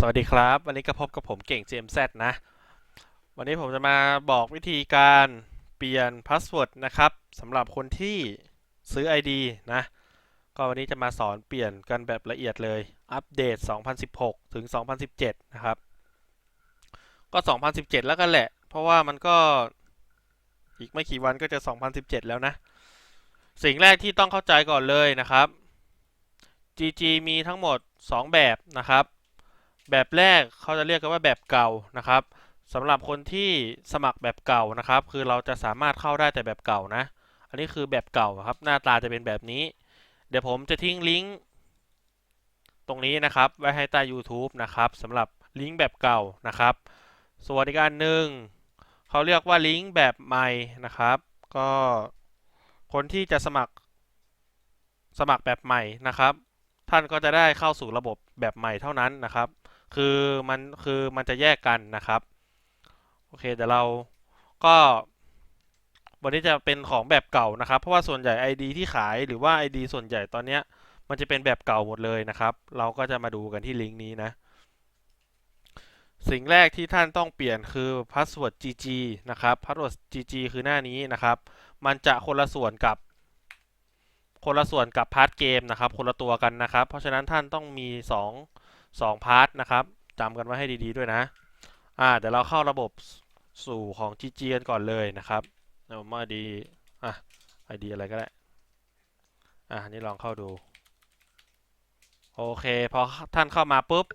สวัสดีครับ วันนี้ก็พบกับผมเก่ง GMZ นะ วันนี้ผมจะมาบอกวิธีการเปลี่ยนพาสเวิร์ดนะครับสำหรับคนที่ซื้อ ID นะ ก็วันนี้จะมาสอนเปลี่ยนกันแบบละเอียดเลย อัปเดต 2016 ถึง 2017 นะครับ ก็ 2017 แล้วกันแหละ เพราะว่ามันก็อีกไม่กี่วันก็จะ 2017 แล้วนะ สิ่งแรกที่ต้องเข้าใจก่อนเลยนะครับ GG มีทั้งหมด 2 แบบนะครับ แบบแรกเขาจะเรียกกันว่าแบบเก่านะครับสำหรับคนที่สมัครแบบเก่านะครับ คือเราจะสามารถเข้าได้แต่แบบเก่านะ อันนี้คือแบบเก่าครับ หน้าตาจะเป็นแบบนี้ เดี๋ยวผมจะทิ้งลิงก์ตรงนี้นะครับ ไว้ให้ใต้ YouTube นะครับสำหรับลิงก์แบบเก่านะครับ ส่วนอีกอันหนึ่งเขาเรียกว่าลิงก์แบบใหม่นะครับ ก็คนที่จะสมัครสมัครแบบใหม่นะครับ ท่านก็จะได้เข้าสู่ระบบแบบใหม่เท่านั้นนะครับ คือมันคือมันจะแยกกันนะครับ โอเคเดี๋ยวเราก็วันนี้จะเป็นของแบบเก่านะครับ เพราะว่าส่วนใหญ่ ID ที่ขายหรือว่า ID ส่วนใหญ่ตอนเนี้ยมันจะเป็นแบบเก่าหมดเลยนะครับ เราก็จะมาดูกันที่ลิงก์นี้นะ สิ่งแรกที่ท่านต้องเปลี่ยนคือ password gg นะครับ password gg คือหน้านี้นะครับ มันจะคนละส่วนกับ คนละส่วนกับพาร์ทเกมนะครับ คนละตัวกันนะครับ เพราะฉะนั้นท่านต้องมี 2 2พาร์ทนะครับจำกันไว้ให้ดีๆด้วยนะอ่าเดี๋ยวเราเข้าระบบสู่ของ GG กันก่อนเลยนะครับเอามาดีอะ ID อะไรก็ได้อะนี่ลองเข้าดู โอเคพอท่านเข้ามาปุ๊บ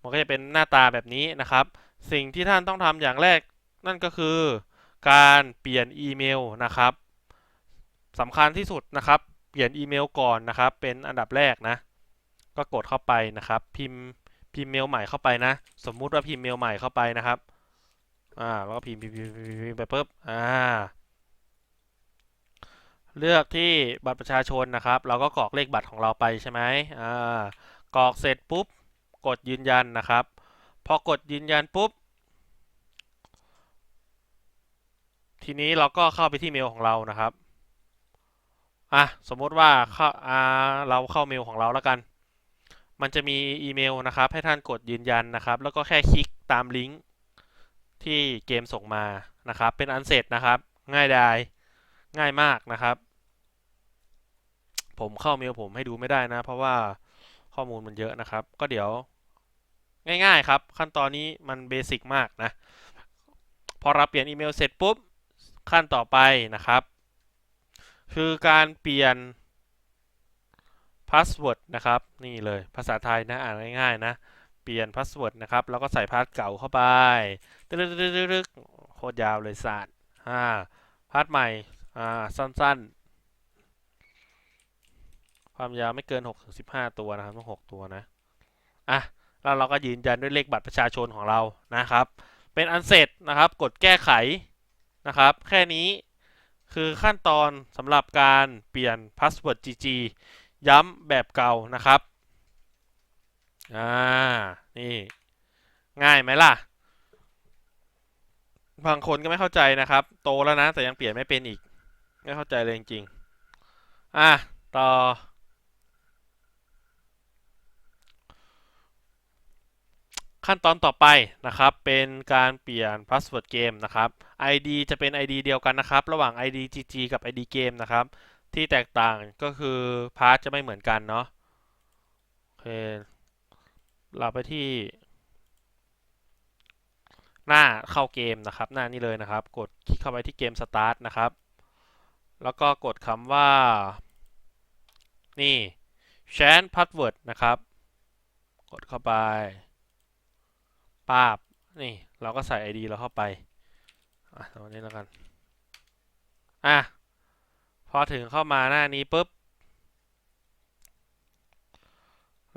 มันก็จะเป็นหน้าตาแบบนี้นะครับ สิ่งที่ท่านต้องทำอย่างแรกนั่นก็คือ การเปลี่ยนอีเมลนะครับสำคัญที่สุดนะครับ เปลี่ยนอีเมลก่อนนะครับ เป็นอันดับแรกนะ ก็กดเข้าไปนะครับ พิมพ์พิมพ์เมลใหม่เข้าไปนะ สมมุติว่าพิมพ์เมลใหม่เข้าไปนะครับอ่าแล้วก็พิมพ์พิมพ์พิมพ์พิมพ์ไปปุ๊บอ่าเลือกที่บัตรประชาชนนะครับ เราก็กรอกเลขบัตรของเราไปใช่ไหมอ่ากรอกเสร็จปุ๊บ กดยืนยันนะครับ พอกดยืนยันปุ๊บ ทีนี้เราก็เข้าไปที่เมลของเรานะครับ อะ สมมติว่าเข้าอ่าเราเข้าเมลของเราแล้วกัน มันจะมีอีเมลนะครับ ให้ท่านกดยืนยันนะครับ แล้วก็แค่คลิกตามลิงก์ที่เกมส่งมานะครับ เป็นอันเสร็จนะครับ ง่ายดายง่ายมากนะครับ ผมเข้าเมลผมให้ดูไม่ได้นะ เพราะว่าข้อมูลมันเยอะนะครับ ก็เดี๋ยว ง่ายๆครับ ขั้นตอนนี้มันเบสิกมากนะ พอเราเปลี่ยนอีเมลเสร็จปุ๊บขั้นต่อไปนะครับ คือการเปลี่ยน พาสเวิร์ดนะครับ นี่เลยภาษาไทยนะ อ่านง่ายๆนะ เปลี่ยนพาสเวิร์ดนะครับ แล้วก็ใส่พาสเก่าเข้าไปตึกๆๆๆโคตรยาวเลยศาสตร์อ่าพาสใหม่ อ่า สั้นๆ ความยาวไม่เกิน6ถึง15 ตัวนะครับต้อง6ตัวนะ อะ แล้วเราก็ยืนยันด้วยเลขบัตรประชาชนของเรานะครับ เป็นอันเสร็จนะครับ กดแก้ไขนะครับ แค่นี้คือขั้นตอนสำหรับการเปลี่ยนพาสเวิร์ด GG ย้ำแบบเก่านะครับ อ่า นี่ ง่ายไหมล่ะ บางคนก็ไม่เข้าใจนะครับ โตแล้วนะ แต่ยังเปลี่ยนไม่เป็นอีก ไม่เข้าใจเลยจริงๆ อะ ต่อ ขั้นตอนต่อไปนะครับ เป็นการเปลี่ยน password เกมนะครับ ID จะเป็น ID เดียวกันนะครับ ระหว่าง ID GG กับ ID เกมนะครับ ที่แตกต่างก็คือพาร์ทจะไม่เหมือนกันเนาะโอเคเราไปที่ หน้าเข้าเกมนะครับ หน้านี้เลยนะครับ กดคลิกเข้าไปที่เกม Start นะครับ แล้วก็กดคำว่า นี่ Change Password นะครับ กดเข้าไปป้าบนี่เราก็ใส่ ID เราเข้าไปอะตรงนี้แล้วกัน อะ พอถึงเข้ามาหน้านี้ปุ๊บ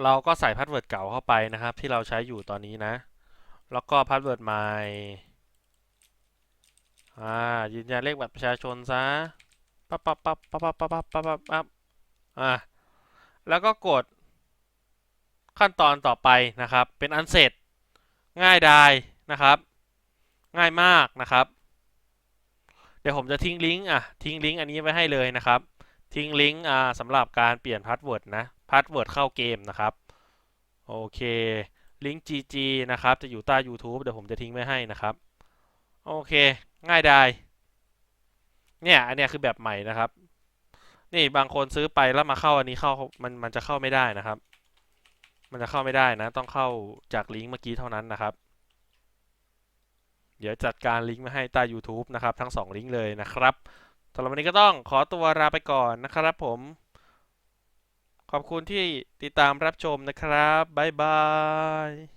เราก็ใส่พาสเวิร์ดเก่าเข้าไปนะครับ ที่เราใช้อยู่ตอนนี้นะ แล้วก็พาสเวิร์ดใหม่อ่ายืนยันเลขบัตรประชาชนซะปั๊บปั๊บปั๊บปั๊บปั๊บปั๊บปั๊บปั๊บปั๊บปั๊บอ่าแล้วก็กดขั้นตอนต่อไปนะครับ เป็นอันเสร็จง่ายดายนะครับ ง่ายมากนะครับ ดี๋ยวผมจะทิ้งลิงก์อะทิ้งลิงก์อันนี้ไว้ให้เลยนะครับ ทิ้งลิงก์อ่าสำหรับการเปลี่ยนพาสเวิร์ดนะพาสเวิร์ดเข้าเกมนะครับ โอเคลิงก์ GG นะครับ จะอยู่ใต้ YouTube เดี๋ยวผมจะทิ้งไว้ให้นะครับ โอเค ง่ายดายเนี่ย อันเนี้ยคือแบบใหม่นะครับ นี่บางคนซื้อไปแล้วมาเข้าอันนี้เข้ามันมันจะเข้าไม่ได้นะครับ มันจะเข้าไม่ได้นะ ต้องเข้าจากลิงก์เมื่อกี้เท่านั้นนะครับ เดี๋ยวจัดการลิงก์มาให้ใต้ YouTube นะครับ ทั้งสองลิงก์เลยนะครับสำหรับวันนี้ก็ต้องขอตัวลาไปก่อนนะครับผม ขอบคุณที่ติดตามรับชมนะครับ บ๊ายบาย